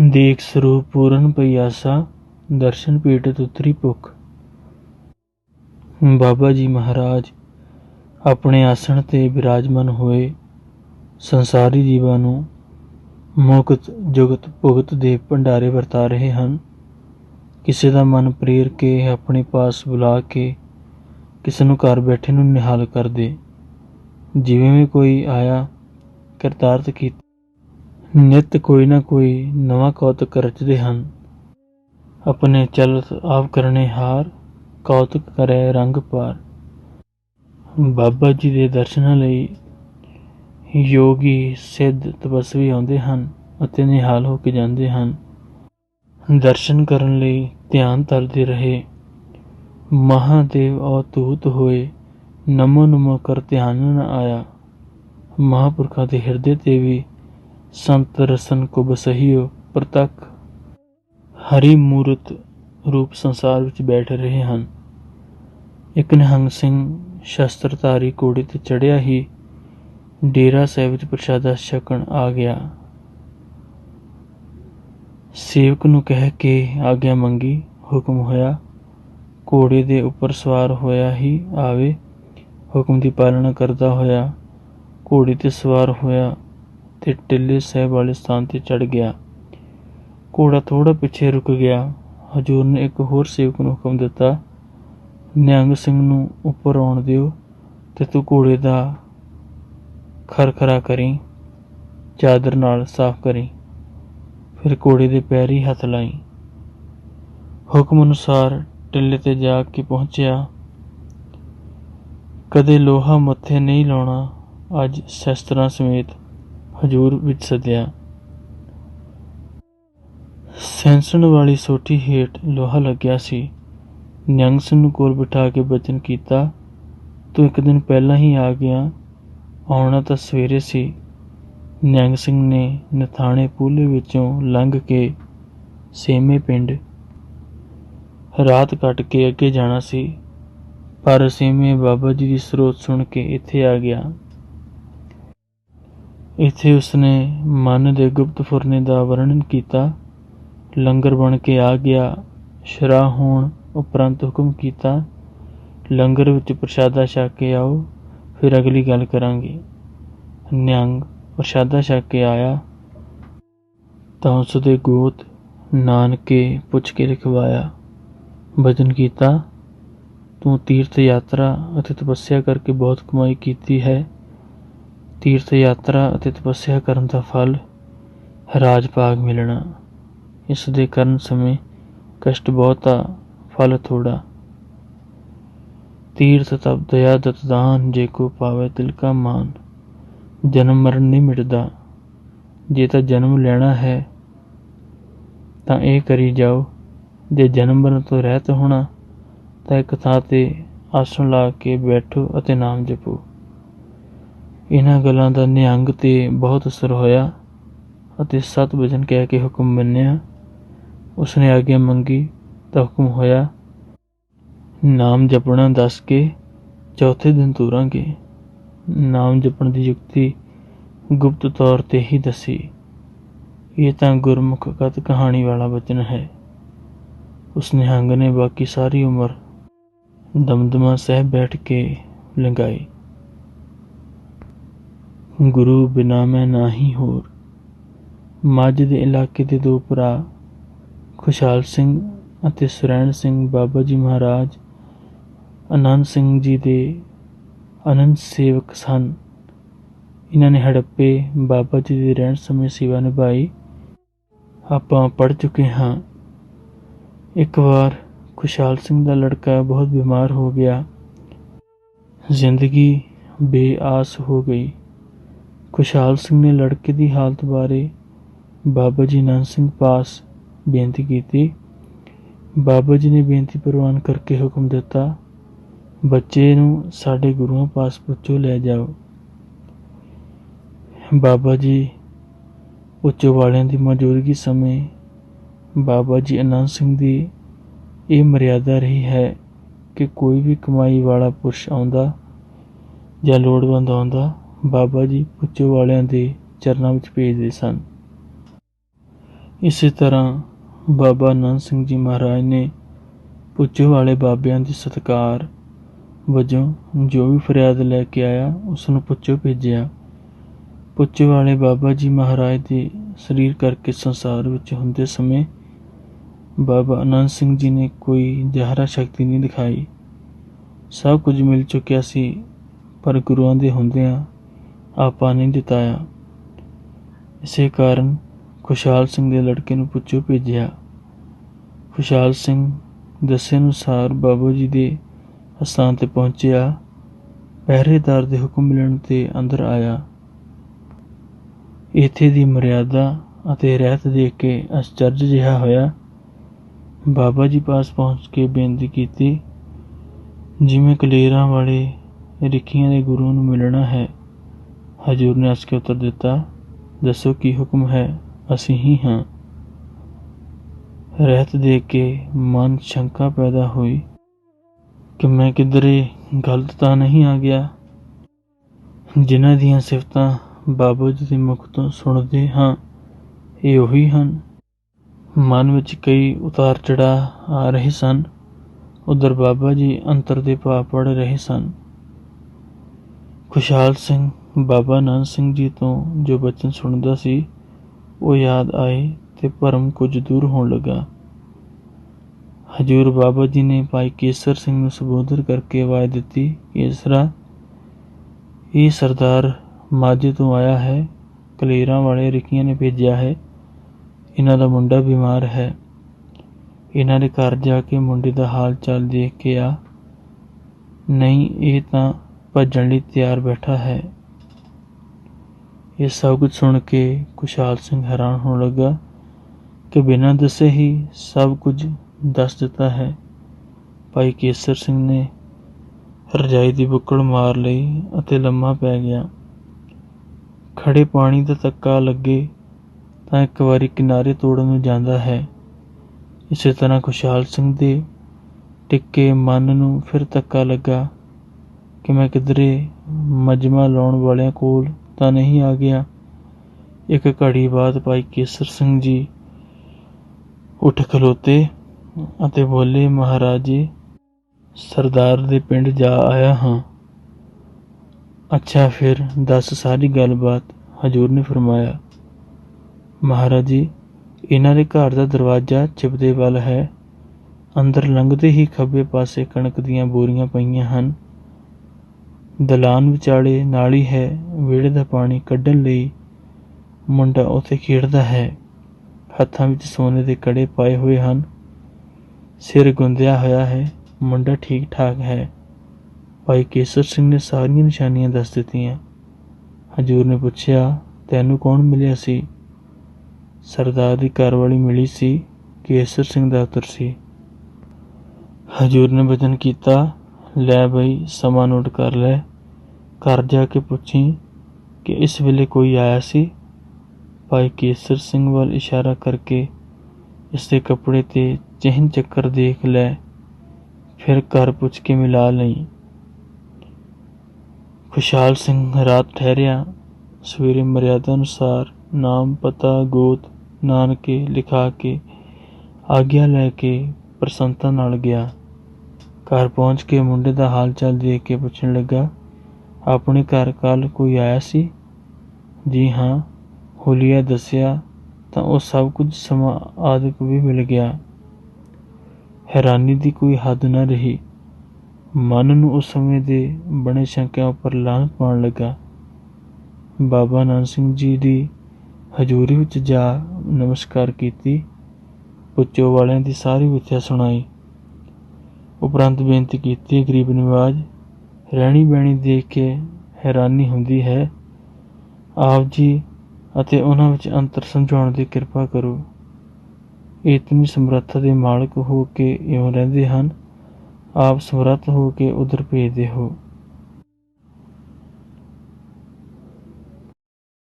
ਦੇਖ ਸਰੂਪ ਪੂਰਨ ਪਈ ਆਸਾ ਦਰਸ਼ਨ ਪੀਟਤ ਉਤਰੀ ਭੁੱਖ। ਬਾਬਾ ਜੀ ਮਹਾਰਾਜ, ਆਪਣੇ ਆਸਣ ਤੇ ਬਿਰਾਜਮਾਨ ਹੋਏ ਸੰਸਾਰੀ ਜੀਵਾਂ ਨੂੰ ਮੁਕਤ ਜੁਗਤ ਭੁਗਤ ਦੇ ਭੰਡਾਰੇ ਵਰਤਾ ਰਹੇ ਹਨ। ਕਿਸੇ ਦਾ ਮਨ ਪ੍ਰੇਰ ਕੇ ਆਪਣੇ ਪਾਸ ਬੁਲਾ ਕੇ ਕਿਸੇ ਨੂੰ ਘਰ ਬੈਠੇ ਨੂੰ ਨਿਹਾਲ ਕਰਦੇ ਜਿਵੇਂ ਵੀ ਕੋਈ ਆਇਆ, ਕਰਤਾਰਤ ਕੀਤਾ। ਨਿਤ ਕੋਈ ਨਾ ਕੋਈ ਨਵਾਂ ਕੌਤਕ ਰਚਦੇ ਹਨ। ਆਪਣੇ ਚਲਤ ਆਪ ਕਰਨੇ ਹਾਰ, ਕੌਤਕ ਕਰੇ ਰੰਗ ਪਾਰ ਬਾਬਾ ਜੀ ਦੇ ਦਰਸ਼ਨਾਂ ਲਈ ਯੋਗੀ ਸਿੱਧ ਤਪਸਵੀ ਆਉਂਦੇ ਹਨ ਅਤੇ ਨਿਹਾਲ ਹੋ ਕੇ ਜਾਂਦੇ ਹਨ। ਦਰਸ਼ਨ ਕਰਨ ਲਈ ਧਿਆਨ ਧਰਦੇ ਰਹੇ। ਮਹਾਦੇਵ ਔਤੂਤ ਹੋਏ, ਨਮੋ ਨਮੋ ਕਰ ਧਿਆਨ ਨਾ ਆਇਆ। ਮਹਾਪੁਰਖਾਂ ਦੇ ਹਿਰਦੇ ਤੇ ਵੀ ਸੰਤ ਰਸਨ ਕੋ ਬਸਹੀਓ ਪ੍ਰਤੱਖ ਹਰੀ ਮੂਰਤ ਰੂਪ ਸੰਸਾਰ ਵਿੱਚ ਬੈਠ ਰਹੇ ਹਨ। ਇੱਕ ਨਿਹੰਗ ਸਿੰਘ ਸ਼ਸਤਰਧਾਰੀ ਘੋੜੇ ਤੇ ਚੜਿਆ ਹੀ ਡੇਰਾ ਸਾਹਿਬ ਵਿੱਚ ਪ੍ਰਸ਼ਾਦਾ ਛਕਣ ਆ ਗਿਆ। ਸੇਵਕ ਨੂੰ ਕਹਿ ਕੇ ਆਗਿਆ ਮੰਗੀ, ਹੁਕਮ ਹੋਇਆ, ਘੋੜੇ ਦੇ ਉੱਪਰ ਸਵਾਰ ਹੋਇਆ ਹੀ ਆਵੇ, ਹੁਕਮ ਦੀ ਪਾਲਣਾ ਕਰਦਾ ਹੋਇਆ, ਘੋੜੇ ਤੇ ਸਵਾਰ ਹੋਇਆ ਤੇ ਟਿੱਲੇ ਸਾਹਿਬ ਵਾਲੇ ਸਥਾਨ ਤੇ ਚੜ੍ਹ ਗਿਆ। ਘੋੜਾ ਥੋੜਾ ਪਿੱਛੇ ਰੁਕ ਗਿਆ। ਹਜੂਰ ਨੇ ਇੱਕ ਹੋਰ ਸੇਵਕ ਨੂੰ ਹੁਕਮ ਦਿੱਤਾ, ਨਿਹੰਗ ਸਿੰਘ ਨੂੰ ਉੱਪਰ ਆਉਣ ਦਿਓ ਤੇ ਤੂੰ ਘੋੜੇ ਦਾ ਖਰਖਰਾ ਕਰੀ, ਚਾਦਰ ਨਾਲ ਸਾਫ਼ ਕਰੀ, ਫਿਰ ਘੋੜੇ ਦੇ ਪੈਰ ਹੀ ਹੱਥ ਲਾਈ। ਹੁਕਮ ਅਨੁਸਾਰ ਟਿੱਲੇ ਤੇ ਜਾ ਕੇ ਪਹੁੰਚਿਆ। ਕਦੇ ਲੋਹਾ ਮੱਥੇ ਨਹੀਂ ਲਾਉਣਾ, ਅੱਜ ਸ਼ਸਤਰਾਂ ਸਮੇਤ ਹਜੂਰ ਵਿੱਚ ਸੱਦਿਆ। ਸੈਂਸਣ ਵਾਲੀ ਸੋਟੀ ਹੇਠ ਲੋਹਾ ਲੱਗਿਆ ਸੀ। ਨਿਹੰਗ ਸਿੰਘ ਨੂੰ ਕੋਲ ਬਿਠਾ ਕੇ ਬਚਨ ਕੀਤਾ, ਤੂੰ ਇੱਕ ਦਿਨ ਪਹਿਲਾਂ ਹੀ ਆ ਗਿਆ, ਆਉਣਾ ਤਾਂ ਸਵੇਰੇ ਸੀ। ਨਿਹੰਗ ਸਿੰਘ ਨੇ ਨਥਾਣੇ ਪੂਲੇ ਵਿੱਚੋਂ ਲੰਘ ਕੇ ਸੇਮੇ ਪਿੰਡ ਰਾਤ ਕੱਟ ਕੇ ਅੱਗੇ ਜਾਣਾ ਸੀ। ਪਰ ਸੇਮੇ ਬਾਬਾ ਜੀ ਦੀ ਸਰੋਤ ਸੁਣ ਕੇ ਇੱਥੇ ਆ ਗਿਆ। ਇੱਥੇ ਉਸਨੇ ਮਨ ਦੇ ਗੁਪਤ ਫੁਰਨੇ ਦਾ ਵਰਣਨ ਕੀਤਾ। ਲੰਗਰ ਬਣ ਕੇ ਆ ਗਿਆ। ਸ਼ਰਾ ਹੋਣ ਉਪਰੰਤ ਹੁਕਮ ਕੀਤਾ, ਲੰਗਰ ਵਿੱਚ ਪ੍ਰਸ਼ਾਦਾ ਛਕ ਕੇ ਆਓ, ਫਿਰ ਅਗਲੀ ਗੱਲ ਕਰਾਂਗੇ। ਨਿਹੰਗ ਪ੍ਰਸ਼ਾਦਾ ਛਕ ਕੇ ਆਇਆ। ਤਾਂ ਉਸ ਦੇ ਗੋਤ ਨਾਨਕੇ ਪੁੱਛ ਕੇ ਲਿਖਵਾਇਆ। ਭਜਨ ਕੀਤਾ, ਤੂੰ ਤੀਰਥ ਯਾਤਰਾ ਅਤੇ ਤਪੱਸਿਆ ਕਰਕੇ ਬਹੁਤ ਕਮਾਈ ਕੀਤੀ ਹੈ। ਤੀਰਥ ਯਾਤਰਾ ਅਤੇ ਤਪੱਸਿਆ ਕਰਨ ਦਾ ਫਲ ਰਾਜ ਭਾਗ ਮਿਲਣਾ। ਇਸ ਦੇ ਕਰਨ ਸਮੇਂ ਕਸ਼ਟ ਬਹੁਤਾ ਫਲ ਥੋੜਾ ਤੀਰਥ ਤਪ, ਦਇਆ ਦਤਦਾਨ ਜੇ ਕੋ ਪਾਵੇ ਤਿਲ ਕਾ ਮਾਨ, ਜਨਮ ਮਰਨ ਨਹੀਂ ਮਿਟਦਾ। ਜੇ ਤਾਂ ਜਨਮ ਲੈਣਾ ਹੈ, ਤਾਂ ਇਹ ਕਰੀ ਜਾਓ। ਜੇ ਜਨਮ ਮਰਨ ਤੋਂ ਰਹਿਤ ਹੋਣਾ, ਤਾਂ ਇੱਕ ਥਾਂ ਤੇ ਆਸਣ ਲਾ ਕੇ ਬੈਠੋ ਅਤੇ ਨਾਮ ਜਪੋ। ਇਹਨਾਂ ਗੱਲਾਂ ਦਾ ਨਿਹੰਗ ਤੇ ਬਹੁਤ ਅਸਰ ਹੋਇਆ ਅਤੇ ਸਤ ਵਚਨ ਕਹਿ ਕੇ ਹੁਕਮ ਮੰਨਿਆ। ਉਸਨੇ ਆਗਿਆ ਮੰਗੀ ਤਾਂ ਹੁਕਮ ਹੋਇਆ, ਨਾਮ ਜਪਣਾ ਦੱਸ ਕੇ ਚੌਥੇ ਦਿਨ ਤੁਰਾਂਗੇ। ਨਾਮ ਜਪਣ ਦੀ ਯੁਕਤੀ ਗੁਪਤ ਤੌਰ ਤੇ ਹੀ ਦੱਸੀ। ਇਹ ਤਾਂ ਗੁਰਮੁਖ ਕਥ ਕਹਾਣੀ ਵਾਲਾ ਬਚਨ ਹੈ। ਉਸ ਨਿਹੰਗ ਨੇ ਬਾਕੀ ਸਾਰੀ ਉਮਰ ਦਮਦਮਾ ਸਾਹਿਬ ਬੈਠ ਕੇ ਲੰਘਾਈ। ਗੁਰੂ ਬਿਨਾ ਮੈਂ ਨਾਹੀ ਹੋਰ। ਮੱਝ ਦੇ ਇਲਾਕੇ ਦੇ ਦੋ ਭਰਾ, ਖੁਸ਼ਹਾਲ ਸਿੰਘ ਅਤੇ ਸੁਰੈਣ ਸਿੰਘ ਬਾਬਾ ਜੀ ਮਹਾਰਾਜ ਆਨੰਦ ਸਿੰਘ ਜੀ ਦੇ ਅਨੰਦ ਸੇਵਕ ਸਨ। ਇਹਨਾਂ ਨੇ ਹੜੱਪੇ ਬਾਬਾ ਜੀ ਦੇ ਰਹਿਣ ਸਮੇਂ ਸੇਵਾ ਨਿਭਾਈ। ਆਪਾਂ ਪੜ ਚੁੱਕੇ ਹਾਂ। ਇੱਕ ਵਾਰ ਖੁਸ਼ਹਾਲ ਸਿੰਘ ਦਾ ਲੜਕਾ ਬਹੁਤ ਬਿਮਾਰ ਹੋ ਗਿਆ। ਜ਼ਿੰਦਗੀ ਬੇਆਸ ਹੋ ਗਈ। ਖੁਸ਼ਹਾਲ ਸਿੰਘ ਨੇ ਲੜਕੇ ਦੀ ਹਾਲਤ ਬਾਰੇ ਬਾਬਾ ਜੀ ਨਾਨਕ ਸਿੰਘ ਪਾਸ ਬੇਨਤੀ ਕੀਤੀ। ਬਾਬਾ ਜੀ ਨੇ ਬੇਨਤੀ ਪ੍ਰਵਾਨ ਕਰਕੇ ਹੁਕਮ ਦਿੱਤਾ, ਬੱਚੇ ਨੂੰ ਸਾਡੇ ਗੁਰੂਆਂ ਪਾਸ ਪੁੱਛੋ, ਲੈ ਜਾਓ। ਬਾਬਾ ਜੀ ਉੱਚੋ ਵਾਲਿਆਂ ਦੀ ਮੌਜੂਦਗੀ ਸਮੇਂ ਬਾਬਾ ਜੀ ਅਨੰਦ ਸਿੰਘ ਦੀ ਇਹ ਮਰਿਆਦਾ ਰਹੀ ਹੈ ਕਿ ਕੋਈ ਵੀ ਕਮਾਈ ਵਾਲਾ ਪੁਰਸ਼ ਆਉਂਦਾ ਜਾਂ ਲੋੜਵੰਦ ਆਉਂਦਾ ਬਾਬਾ ਜੀ ਪੁੱਛੋ ਵਾਲਿਆਂ ਦੇ ਚਰਨਾਂ ਵਿੱਚ ਭੇਜਦੇ ਸਨ। ਇਸੇ ਤਰ੍ਹਾਂ ਬਾਬਾ ਨੰਦ ਸਿੰਘ ਜੀ ਮਹਾਰਾਜ ਨੇ ਪੁੱਜੋ ਵਾਲੇ ਬਾਬਿਆਂ ਦੇ ਸਤਿਕਾਰ ਵਜੋਂ ਜੋ ਵੀ ਫਰਿਆਦ ਲੈ ਕੇ ਆਇਆ ਉਸ ਨੂੰ ਪੁੱਛੋ ਭੇਜਿਆ। ਪੁੱਛੋ ਵਾਲੇ ਬਾਬਾ ਜੀ ਮਹਾਰਾਜ ਦੇ ਸਰੀਰ ਕਰਕੇ ਸੰਸਾਰ ਵਿੱਚ ਹੁੰਦੇ ਸਮੇਂ ਬਾਬਾ ਅਨੰਦ ਸਿੰਘ ਜੀ ਨੇ ਕੋਈ ਜ਼ਹਿਰਾ ਸ਼ਕਤੀ ਨਹੀਂ ਦਿਖਾਈ। ਸਭ ਕੁਝ ਮਿਲ ਚੁੱਕਿਆ ਸੀ, ਪਰ ਗੁਰੂਆਂ ਦੇ ਹੁੰਦਿਆਂ ਆਪਾਂ ਨਹੀਂ ਜਿਤਾਇਆ ਇਸੇ ਕਾਰਨ ਖੁਸ਼ਹਾਲ ਸਿੰਘ ਦੇ ਲੜਕੇ ਨੂੰ ਪੁੱਛੋ ਭੇਜਿਆ। ਖੁਸ਼ਹਾਲ ਸਿੰਘ ਦੱਸੇ ਅਨੁਸਾਰ ਬਾਬਾ ਜੀ ਦੇ ਅਸਥਾਨ ਤੇ ਪਹੁੰਚਿਆ। ਪਹਿਰੇਦਾਰ ਦੇ ਹੁਕਮ ਮਿਲਣ ਤੇ ਅੰਦਰ ਆਇਆ। ਇੱਥੇ ਦੀ ਮਰਿਆਦਾ ਅਤੇ ਰਹਿਤ ਦੇਖ ਕੇ ਅਚਰਜ ਜਿਹਾ ਹੋਇਆ। ਬਾਬਾ ਜੀ ਪਾਸ ਪਹੁੰਚ ਕੇ ਬੇਨਤੀ ਕੀਤੀ, ਜਿਵੇਂ ਕਲੇਰਾਂ ਵਾਲੇ ਰਿੱਖੀਆਂ ਦੇ ਗੁਰੂ ਨੂੰ ਮਿਲਣਾ ਹੈ। ਹਜੂਰ ਨੇ ਹੱਸ ਕੇ ਉੱਤਰ ਦਿੱਤਾ, ਦੱਸੋ ਕੀ ਹੁਕਮ ਹੈ? ਅਸੀਂ ਹੀ ਹਾਂ। ਰਹਿਤ ਦੇਖ ਕੇ ਮਨ ਸ਼ੰਕਾ ਪੈਦਾ ਹੋਈ ਕਿ ਮੈਂ ਕਿਧਰੇ ਗਲਤ ਤਾਂ ਨਹੀਂ ਆ ਗਿਆ। ਜਿਨ੍ਹਾਂ ਦੀਆਂ ਸਿਫਤਾਂ ਬਾਬਾ ਜੀ ਦੇ ਮੁਖ ਤੋਂ ਸੁਣਦੇ ਹਾਂ, ਇਹ ਉਹੀ ਹਨ। ਮਨ ਵਿੱਚ ਕਈ ਉਤਾਰ ਚੜਾ ਆ ਰਹੇ ਸਨ। ਉਧਰ ਬਾਬਾ ਜੀ ਅੰਤਰ ਦੇ ਭਾਵ ਪੜ ਰਹੇ ਸਨ। ਖੁਸ਼ਹਾਲ ਸਿੰਘ ਬਾਬਾ ਨਾਨਕ ਸਿੰਘ ਜੀ ਤੋਂ ਜੋ ਬਚਨ ਸੁਣਦਾ ਸੀ, ਉਹ ਯਾਦ ਆਏ ਤੇ ਭਰਮ ਕੁਝ ਦੂਰ ਹੋਣ ਲੱਗਾ। ਹਜੂਰ ਬਾਬਾ ਜੀ ਨੇ ਭਾਈ ਕੇਸਰ ਸਿੰਘ ਨੂੰ ਸੰਬੋਧਨ ਕਰਕੇ ਆਵਾਜ਼ ਦਿੱਤੀ, ਕੇਸਰਾ, ਇਹ ਸਰਦਾਰ ਮਾਝੇ ਤੋਂ ਆਇਆ ਹੈ, ਕਲੇਰਾਂ ਵਾਲੇ ਰਿਕੀਆਂ ਨੇ ਭੇਜਿਆ ਹੈ। ਇਹਨਾਂ ਦਾ ਮੁੰਡਾ ਬਿਮਾਰ ਹੈ। ਇਹਨਾਂ ਦੇ ਘਰ ਜਾ ਕੇ ਮੁੰਡੇ ਦਾ ਹਾਲ ਚਾਲ ਦੇਖ ਕੇ ਆ। ਨਹੀਂ, ਇਹ ਤਾਂ ਭੱਜਣ ਲਈ ਤਿਆਰ ਬੈਠਾ ਹੈ। ਇਹ ਸਭ ਕੁਝ ਸੁਣ ਕੇ ਖੁਸ਼ਹਾਲ ਸਿੰਘ ਹੈਰਾਨ ਹੋਣ ਲੱਗਾ ਕਿ ਬਿਨਾਂ ਦੱਸੇ ਹੀ ਸਭ ਕੁਝ ਦੱਸ ਦਿੱਤਾ ਹੈ। ਭਾਈ ਕੇਸਰ ਸਿੰਘ ਨੇ ਰਜਾਈ ਦੀ ਬੁੱਕਲ ਮਾਰ ਲਈ ਅਤੇ ਲੰਮਾ ਪੈ ਗਿਆ। ਖੜੇ ਪਾਣੀ ਦਾ ਤੱਕਾ ਲੱਗੇ ਤਾਂ ਇੱਕ ਵਾਰੀ ਕਿਨਾਰੇ ਤੋੜਨ ਨੂੰ ਜਾਂਦਾ ਹੈ। ਇਸੇ ਤਰ੍ਹਾਂ ਖੁਸ਼ਹਾਲ ਸਿੰਘ ਦੇ ਟਿੱਕੇ ਮਨ ਨੂੰ ਫਿਰ ਤੱਕਾ ਲੱਗਾ ਕਿ ਮੈਂ ਕਿਧਰੇ ਮਜਮਾ ਲਾਉਣ ਵਾਲਿਆਂ ਕੋਲ ਤਾਂ ਨਹੀਂ ਆ ਗਿਆ। ਇੱਕ ਘੜੀ ਬਾਅਦ ਭਾਈ ਕੇਸਰ ਸਿੰਘ ਜੀ ਉੱਠ ਖਲੋਤੇ ਅਤੇ ਬੋਲੇ, ਮਹਾਰਾਜ ਜੀ, ਸਰਦਾਰ ਦੇ ਪਿੰਡ ਜਾ ਆਇਆ ਹਾਂ। ਅੱਛਾ, ਫਿਰ ਦੱਸ ਸਾਰੀ ਗੱਲਬਾਤ। ਹਜੂਰ ਨੇ ਫਰਮਾਇਆ, ਮਹਾਰਾਜ ਜੀ, ਇਹਨਾਂ ਦੇ ਘਰ ਦਾ ਦਰਵਾਜ਼ਾ ਚਿਪਦੇ ਵੱਲ ਹੈ। ਅੰਦਰ ਲੰਘਦੇ ਹੀ ਖੱਬੇ ਪਾਸੇ ਕਣਕ ਦੀਆਂ ਬੋਰੀਆਂ ਪਈਆਂ ਹਨ। ਦਲਾਨ ਵਿਚਾਲੇ ਨਾਲੀ ਹੈ ਵਿਹੜੇ ਦਾ ਪਾਣੀ ਕੱਢਣ ਲਈ ਮੁੰਡਾ ਉੱਥੇ ਖੇਡਦਾ ਹੈ। ਹੱਥਾਂ ਵਿੱਚ ਸੋਨੇ ਦੇ ਕੜੇ ਪਾਏ ਹੋਏ ਹਨ। ਸਿਰ ਗੁੰਦਿਆ ਹੋਇਆ ਹੈ, ਮੁੰਡਾ ਠੀਕ ਠਾਕ ਹੈ। ਭਾਈ ਕੇਸਰ ਸਿੰਘ ਨੇ ਸਾਰੀਆਂ ਨਿਸ਼ਾਨੀਆਂ ਦੱਸ ਦਿੱਤੀਆਂ। ਹਜੂਰ ਨੇ ਪੁੱਛਿਆ, ਤੈਨੂੰ ਕੌਣ ਮਿਲਿਆ ਸੀ? ਸਰਦਾਰ ਦੀ ਘਰਵਾਲੀ ਮਿਲੀ ਸੀ, ਕੇਸਰ ਸਿੰਘ ਦਾ ਉਤਰ ਸੀ। ਹਜੂਰ ਨੇ ਬਚਨ ਕੀਤਾ ਲੈ ਬਈ, ਸਮਾਂ ਨੋਟ ਕਰ ਲੈ। ਘਰ ਜਾ ਕੇ ਪੁੱਛੀ ਕਿ ਇਸ ਵੇਲੇ ਕੋਈ ਆਇਆ ਸੀ? ਭਾਈ ਕੇਸਰ ਸਿੰਘ ਵੱਲ ਇਸ਼ਾਰਾ ਕਰਕੇ ਇਸ ਦੇ ਕੱਪੜੇ ਤੇ ਚਿਹਨ ਚੱਕਰ ਦੇਖ ਲੈ। ਫਿਰ ਘਰ ਪੁੱਛ ਕੇ ਮਿਲਾ ਲਈ। ਖੁਸ਼ਹਾਲ ਸਿੰਘ ਰਾਤ ਠਹਿਰਿਆ। ਸਵੇਰੇ ਮਰਿਆਦਾ ਅਨੁਸਾਰ ਨਾਮ, ਪਤਾ, ਗੋਤ, ਨਾਨਕੇ ਲਿਖਾ ਕੇ ਆਗਿਆ ਲੈ ਕੇ ਪ੍ਰਸੰਨਤਾ ਨਾਲ ਗਿਆ। ਘਰ ਪਹੁੰਚ ਕੇ ਮੁੰਡੇ ਦਾ ਹਾਲ ਚਾਲ ਦੇਖ ਕੇ ਪੁੱਛਣ ਲੱਗਾ, ਆਪਣੇ ਘਰ ਕੱਲ ਕੋਈ ਆਇਆ ਸੀ? ਜੀ ਹਾਂ। ਹੁਲੀਆ ਦੱਸਿਆ, ਤਾਂ ਉਹ ਸਭ ਕੁਝ ਸਮਾਂ ਆਦਿਕ ਵੀ ਮਿਲ ਗਿਆ। ਹੈਰਾਨੀ ਦੀ ਕੋਈ ਹੱਦ ਨਾ ਰਹੀ। ਮਨ ਨੂੰ ਉਸ ਸਮੇਂ ਦੇ ਬਣੇ ਸ਼ੰਕਿਆਂ ਉੱਪਰ ਲਾਂਘ ਪਾਉਣ ਲੱਗਾ। ਬਾਬਾ ਨਾਨਕ ਸਿੰਘ ਜੀ ਦੀ ਹਜ਼ੂਰੀ ਵਿੱਚ ਜਾ ਨਮਸਕਾਰ ਕੀਤੀ। ਪੁੱਛੋ ਵਾਲਿਆਂ ਦੀ ਸਾਰੀ ਵਿਥਿਆ ਸੁਣਾਈ। ਉਪਰੰਤ ਬੇਨਤੀ ਕੀਤੀ ਗਰੀਬ ਨਿਵਾਜ, ਰਹਿਣੀ ਬਹਿਣੀ ਦੇਖ ਕੇ ਹੈਰਾਨੀ ਹੁੰਦੀ ਹੈ। ਆਪ ਜੀ ਅਤੇ ਉਹਨਾਂ ਵਿੱਚ ਅੰਤਰ ਸਮਝਾਉਣ ਦੀ ਕਿਰਪਾ ਕਰੋ। ਇਤਨੀ ਸਮਰੱਥਾ ਦੇ ਮਾਲਕ ਹੋ ਕੇ ਇਉਂ ਰਹਿੰਦੇ ਹਨ। ਆਪ ਸਮਰੱਥ ਹੋ ਕੇ ਉਧਰ ਭੇਜਦੇ ਹੋ।